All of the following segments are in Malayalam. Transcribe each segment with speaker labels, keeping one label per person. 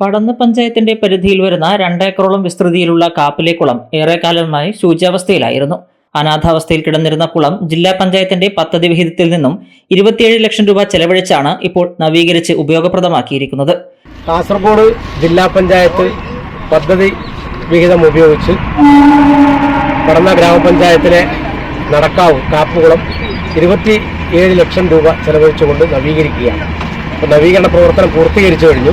Speaker 1: പടന്ന് പഞ്ചായത്തിന്റെ പരിധിയിൽ വരുന്ന രണ്ടേക്കറോളം വിസ്തൃതിയിലുള്ള കാപ്പിലെ കുളം ഏറെക്കാലമായി ശൂച്യാവസ്ഥയിലായിരുന്നു. അനാഥാവസ്ഥയിൽ കിടന്നിരുന്ന കുളം ജില്ലാ പഞ്ചായത്തിന്റെ പദ്ധതി വിഹിതത്തിൽ നിന്നും ഇരുപത്തിയേഴ് ലക്ഷം രൂപ ചെലവഴിച്ചാണ് ഇപ്പോൾ നവീകരിച്ച് ഉപയോഗപ്രദമാക്കിയിരിക്കുന്നത്.
Speaker 2: കാസർഗോഡ് ജില്ലാ പഞ്ചായത്ത് പദ്ധതി വിഹിതം ഉപയോഗിച്ച് പടന്ന ഗ്രാമപഞ്ചായത്തിലെ നടക്കാവ് കാപ്പുകുളം ഇരുപത്തി ഏഴ് ലക്ഷം രൂപ ചെലവഴിച്ചുകൊണ്ട് നവീകരിക്കുകയാണ്. നവീകരണ പ്രവർത്തനം പൂർത്തീകരിച്ചു കഴിഞ്ഞു.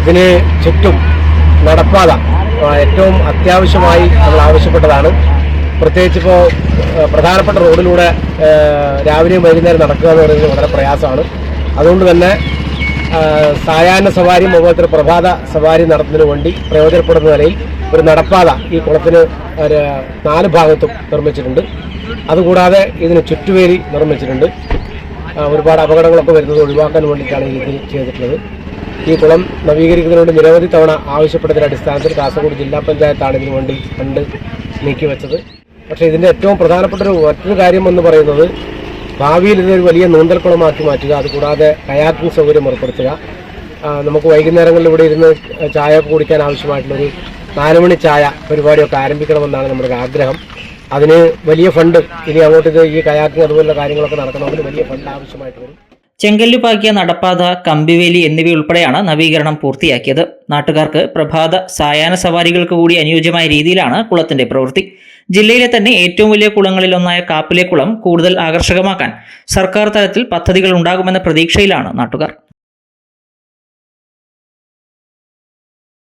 Speaker 2: ഇതിന് ചുറ്റും നടപ്പാത ഏറ്റവും അത്യാവശ്യമായി നമ്മൾ ആവശ്യപ്പെട്ടതാണ്. പ്രത്യേകിച്ച് ഇപ്പോൾ പ്രധാനപ്പെട്ട റോഡിലൂടെ രാവിലെയും വൈകുന്നേരം നടക്കുക എന്ന് പറയുന്നത് വളരെ പ്രയാസമാണ്. അതുകൊണ്ട് തന്നെ സായാഹ്ന സവാരിയും അതുപോലെ തന്നെ പ്രഭാത സവാരി നടത്തുന്നതിന് വേണ്ടി പ്രയോജനപ്പെടുന്ന നിലയിൽ ഒരു നടപ്പാത ഈ കുളത്തിന് നാല് ഭാഗത്തും നിർമ്മിച്ചിട്ടുണ്ട്. അതുകൂടാതെ ഇതിന് ചുറ്റുവേലി നിർമ്മിച്ചിട്ടുണ്ട്. ഒരുപാട് അപകടങ്ങളൊക്കെ വരുന്നത് ഒഴിവാക്കാൻ വേണ്ടിയിട്ടാണ് ഈ രീതിയിൽ ചെയ്തിട്ടുള്ളത്. ഈ കുളം നവീകരിക്കുന്നതിനോട് നിരവധി തവണ ആവശ്യപ്പെട്ടതിന്റെ അടിസ്ഥാനത്തിൽ കാസർഗോഡ് ജില്ലാ പഞ്ചായത്താണ് ഇതിനു വേണ്ടി ഫണ്ട് നീക്കിവെച്ചത് പക്ഷേ ഇതിന്റെ ഏറ്റവും പ്രധാനപ്പെട്ട ഒരു മറ്റൊരു കാര്യം എന്ന് പറയുന്നത് ഭാവിയിൽ ഇതൊരു വലിയ നീന്തൽക്കുളമാക്കി മാറ്റുക അതുകൂടാതെ കയാക്കിംഗ് സൗകര്യം ഏർപ്പെടുത്തുക. നമുക്ക് വൈകുന്നേരങ്ങളിൽ ഇവിടെ ഇരുന്ന് ചായ കുടിക്കാൻ ആവശ്യമായിട്ടുള്ളൊരു നാലുമണി ചായ പരിപാടിയൊക്കെ ആരംഭിക്കണമെന്നാണ് നമ്മുടെ ആഗ്രഹം. അതിന് വലിയ ഫണ്ട് ഇനി അങ്ങോട്ട് ഈ കയാക്കിംഗ് അതുപോലുള്ള കാര്യങ്ങളൊക്കെ നടക്കണമെങ്കിൽ വലിയ ഫണ്ട് ആവശ്യമായിട്ട് വരും.
Speaker 1: ചെങ്കല്ലുപാക്കിയ നടപ്പാത കമ്പിവേലി എന്നിവയുൾപ്പെടെയാണ് നവീകരണം പൂർത്തിയാക്കിയത്. നാട്ടുകാർക്ക് പ്രഭാത സായാഹ്ന സവാരികൾക്ക് കൂടി അനുയോജ്യമായ രീതിയിലാണ് കുളത്തിന്റെ പ്രവൃത്തി. ജില്ലയിലെ തന്നെ ഏറ്റവും വലിയ കുളങ്ങളിലൊന്നായ കാപ്പിലെ കുളം കൂടുതൽ ആകർഷകമാക്കാൻ സർക്കാർ തലത്തിൽ പദ്ധതികൾ ഉണ്ടാകുമെന്ന പ്രതീക്ഷയിലാണ് നാട്ടുകാർ.